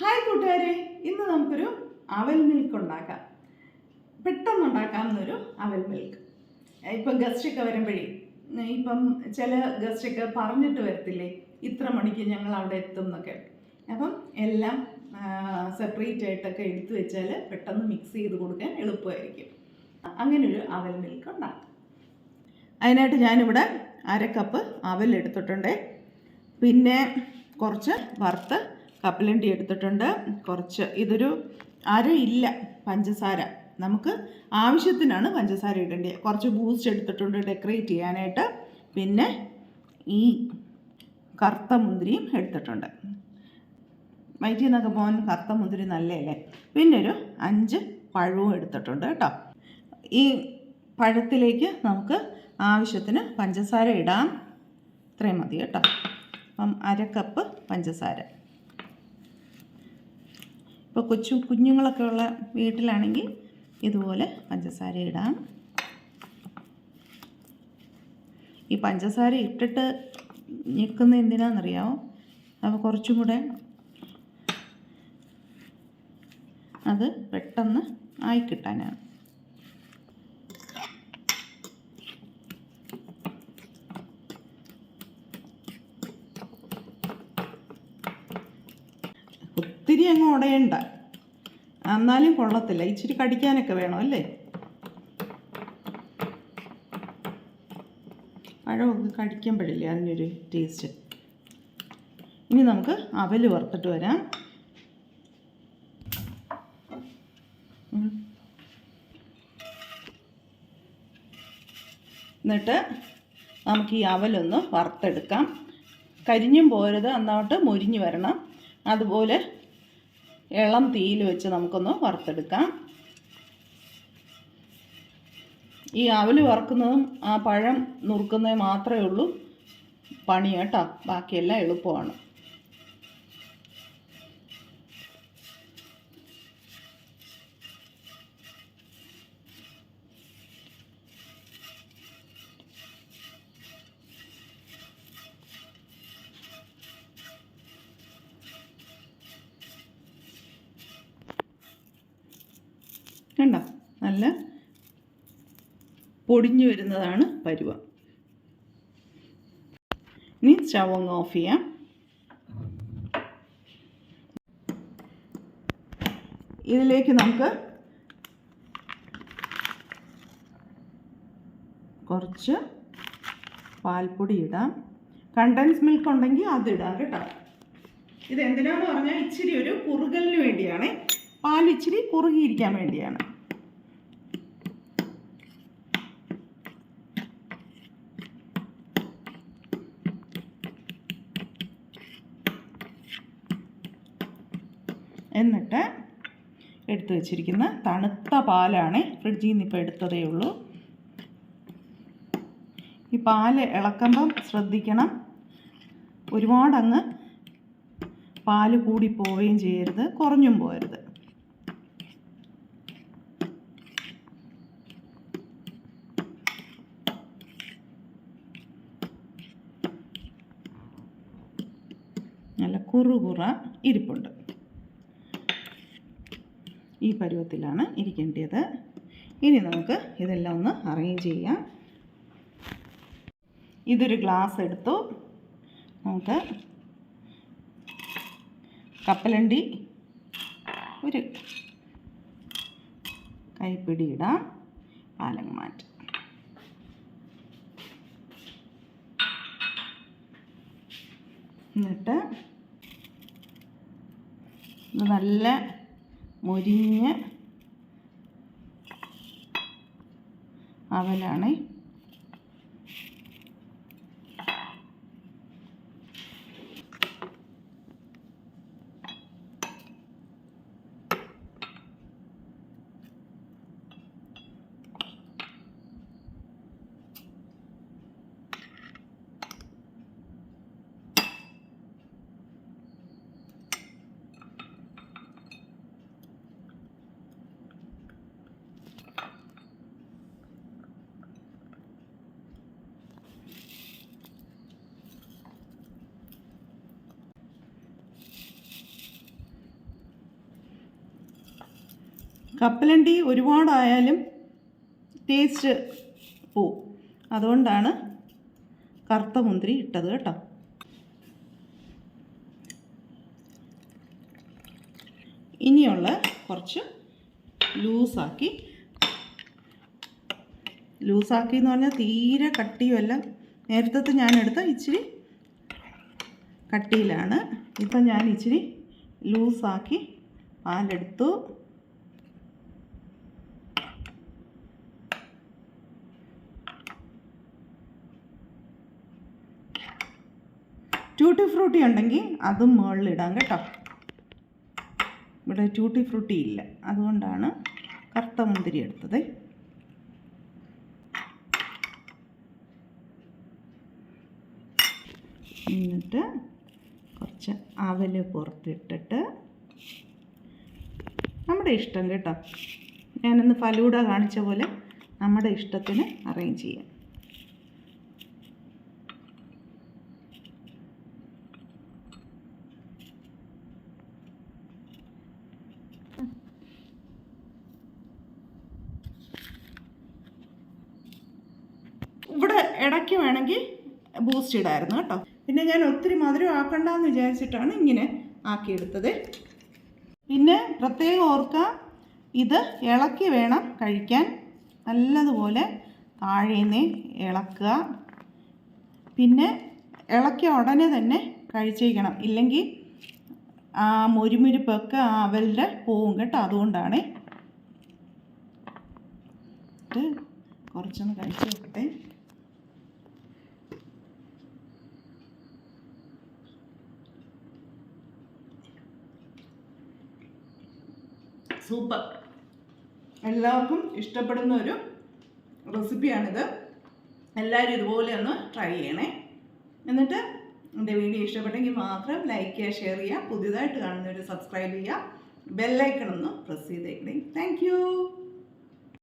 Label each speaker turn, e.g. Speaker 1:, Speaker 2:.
Speaker 1: Hi കൂട്ടുകാരെ. ഇന്ന് നമുക്കൊരു അവൽ മിൽക്ക് ഉണ്ടാക്കാം. പെട്ടെന്ന് ഉണ്ടാക്കാവുന്നൊരു അവൽ മിൽക്ക് ഇപ്പം ഗസ്റ്റൊക്കെ വരുമ്പോഴേ ഇപ്പം ചില ഗസ്റ്റൊക്കെ പറഞ്ഞിട്ട് വരത്തില്ലേ ഇത്ര മണിക്ക് ഞങ്ങൾ അവിടെ എത്തും എന്നൊക്കെ. അപ്പം എല്ലാം സെപ്പറേറ്റ് ആയിട്ടൊക്കെ എടുത്തു വെച്ചാൽ പെട്ടെന്ന് മിക്സ് ചെയ്ത് കൊടുക്കാൻ എളുപ്പമായിരിക്കും. അങ്ങനൊരു അവൽ മിൽക്ക് ഉണ്ടാക്കാം. അതിനായിട്ട് ഞാനിവിടെ അര കപ്പ് അവൽ എടുത്തിട്ടുണ്ട്. പിന്നെ കുറച്ച് വറുത്ത് കപ്പലണ്ടി എടുത്തിട്ടുണ്ട്. കുറച്ച് ഇതൊരു അര ഇല്ല പഞ്ചസാര. നമുക്ക് ആവശ്യത്തിനാണ് പഞ്ചസാര ഇടേണ്ടത്. കുറച്ച് ബൂസ്റ്റ് എടുത്തിട്ടുണ്ട് ഡെക്കറേറ്റ് ചെയ്യാനായിട്ട്. പിന്നെ ഈ കറുത്ത മുന്തിരിയും എടുത്തിട്ടുണ്ട്. വയറ്റിൽ നിന്നൊക്കെ പോകാൻ കറുത്ത മുന്തിരി നല്ലതല്ലേ? പിന്നെ ഒരു അഞ്ച് പഴവും എടുത്തിട്ടുണ്ട് കേട്ടോ. ഈ പഴത്തിലേക്ക് നമുക്ക് ആവശ്യത്തിന് പഞ്ചസാര ഇടാം. ഇത്രയും മതി കേട്ടോ. അപ്പം അര കപ്പ് പഞ്ചസാര. ഇപ്പോൾ കൊച്ചു കുഞ്ഞുങ്ങളൊക്കെ ഉള്ള വീട്ടിലാണെങ്കിൽ ഇതുപോലെ പഞ്ചസാര ഇടാം. ഈ പഞ്ചസാര ഇട്ടിട്ട് ഞെക്കുന്ന എന്തിനാണെന്നറിയാമോ അപ്പോൾ കുറച്ചും കൂടെ അത് പെട്ടെന്ന് ആയി ഒത്തിരി അങ്ങ് ഉടയണ്ട. എന്നാലും കൊള്ളത്തില്ല. ഇച്ചിരി കടിക്കാനൊക്കെ വേണം അല്ലേ? പഴമൊക്കെ കടിക്കുമ്പോഴില്ലേ അതിനൊരു ടേസ്റ്റ് ഇനി നമുക്ക് അവൽ വറുത്തിട്ട് വരാം. എന്നിട്ട് നമുക്ക് ഈ അവലൊന്ന് വറുത്തെടുക്കാം. കരിഞ്ഞും പോരുത്. അന്നോട്ട് മുരിഞ്ഞ് വരണം. അതുപോലെ ഇളം തീയിൽ വെച്ച് നമുക്കൊന്ന് വറുത്തെടുക്കാം. ഈ അവൽ വറുക്കുന്നതും ആ പഴം നുറുക്കുന്നതും മാത്രമേ ഉള്ളൂ. പണി കേട്ടോ ബാക്കിയെല്ലാം എളുപ്പമാണ്. കണ്ടോ? നല്ല പൊടിഞ്ഞു വരുന്നതാണ് പരുവ. ഇനി സ്റ്റവ് ഒന്ന് ഓഫ് ചെയ്യാം. ഇതിലേക്ക് നമുക്ക് കുറച്ച് പാൽപ്പൊടി ഇടാം. കണ്ടൻസ് മിൽക്ക് ഉണ്ടെങ്കിൽ അതിടാം കേട്ടോ. ഇത് എന്തിനാന്ന് പറഞ്ഞാൽ ഇച്ചിരി ഒരു കുറുകലിന് വേണ്ടിയാണ്. പാൽ ഇച്ചിരി കുറുകിയിരിക്കാൻ വേണ്ടിയാണ്. എന്നിട്ട് എടുത്തു വച്ചിരിക്കുന്ന തണുത്ത പാലാണ് ഫ്രിഡ്ജിൽ നിന്ന് ഇപ്പോൾ എടുത്തതേ ഉള്ളൂ. ഈ പാൽ ഇളക്കുമ്പം ശ്രദ്ധിക്കണം. ഒരുപാടങ്ങ് പാൽ കൂടി പോവുകയും ചെയ്യരുത് കുറഞ്ഞും പോകരുത്. നല്ല കുറുകുറ ഇരിപ്പുണ്ട്. ഈ പരുവത്തിലാണ് ഇരിക്കേണ്ടത്. ഇനി നമുക്ക് ഇതെല്ലാം ഒന്ന് അറേഞ്ച് ചെയ്യാം. ഇതൊരു ഗ്ലാസ് എടുത്തു. നമുക്ക് കപ്പലണ്ടി ഒരു കൈപ്പിടി ഇടാം. പാലങ്ങ് മാറ്റാം. എന്നിട്ട് നല്ല മൊരിഞ്ഞ് അവലാണ് കപ്പലണ്ടി ഒരുപാടായാലും ടേസ്റ്റ് പോവും അതുകൊണ്ടാണ് കറുത്ത മുന്തിരി ഇട്ടത് കേട്ടോ. ഇനിയുള്ള കുറച്ച് ലൂസാക്കി. ലൂസാക്കി എന്ന് പറഞ്ഞാൽ തീരെ കട്ടിയുമല്ല. നേരത്തെ ഞാൻ എടുത്ത ഇച്ചിരി കട്ടിയിലാണ്. ഇപ്പം ഞാൻ ഇച്ചിരി ലൂസാക്കി പാലെടുത്തു. ട്യൂട്ടി ഫ്രൂട്ടി ഉണ്ടെങ്കിൽ അതും മുകളിലിടാം കേട്ടോ. ഇവിടെ ട്യൂട്ടി ഫ്രൂട്ടി ഇല്ല. അതുകൊണ്ടാണ് കറുത്ത മുന്തിരി എടുത്തത്. എന്നിട്ട് കുറച്ച് അവൽ പുറത്തിട്ടിട്ട് നമ്മുടെ ഇഷ്ടം കേട്ടോ. ഞാനൊന്ന് ഫലൂഡ കാണിച്ച പോലെ നമ്മുടെ ഇഷ്ടത്തിന് അറേഞ്ച് ചെയ്യാം ഇവിടെ ഇടയ്ക്ക് വേണമെങ്കിൽ ബൂസ്റ്റ് ഇടായിരുന്നു കേട്ടോ. പിന്നെ ഞാൻ ഒത്തിരി മധുരം ആക്കണ്ടെന്ന് വിചാരിച്ചിട്ടാണ് ഇങ്ങനെ ആക്കിയെടുത്തത്. പിന്നെ പ്രത്യേകം ഓർക്കുക ഇത് ഇളക്കി വേണം കഴിക്കാൻ. നല്ലതുപോലെ താഴേന്ന് ഇളക്കുക. പിന്നെ ഇളക്കിയ ഉടനെ തന്നെ കഴിച്ചേക്കണം. ഇല്ലെങ്കിൽ ആ മുരുമുരുപ്പൊക്കെ അവരുടെ പോവും കേട്ടോ അതുകൊണ്ടാണ്. കുറച്ചൊന്ന് കഴിച്ചു നോക്കട്ടെ. സൂപ്പർ. എല്ലാവർക്കും ഇഷ്ടപ്പെടുന്ന ഒരു റെസിപ്പിയാണിത്. എല്ലാവരും ഇതുപോലെ ഒന്ന് ട്രൈ ചെയ്യണേ. എന്നിട്ട് എന്റെ വീഡിയോ ഇഷ്ടപ്പെട്ടെങ്കിൽ മാത്രം ലൈക്ക് ചെയ്യുക ഷെയർ ചെയ്യുക പുതിയതായിട്ട് കാണുന്നവർ സബ്സ്ക്രൈബ് ചെയ്യുക ബെല്ലൈക്കൺ ഒന്ന് പ്രസ് ചെയ്തേക്കണേ. താങ്ക്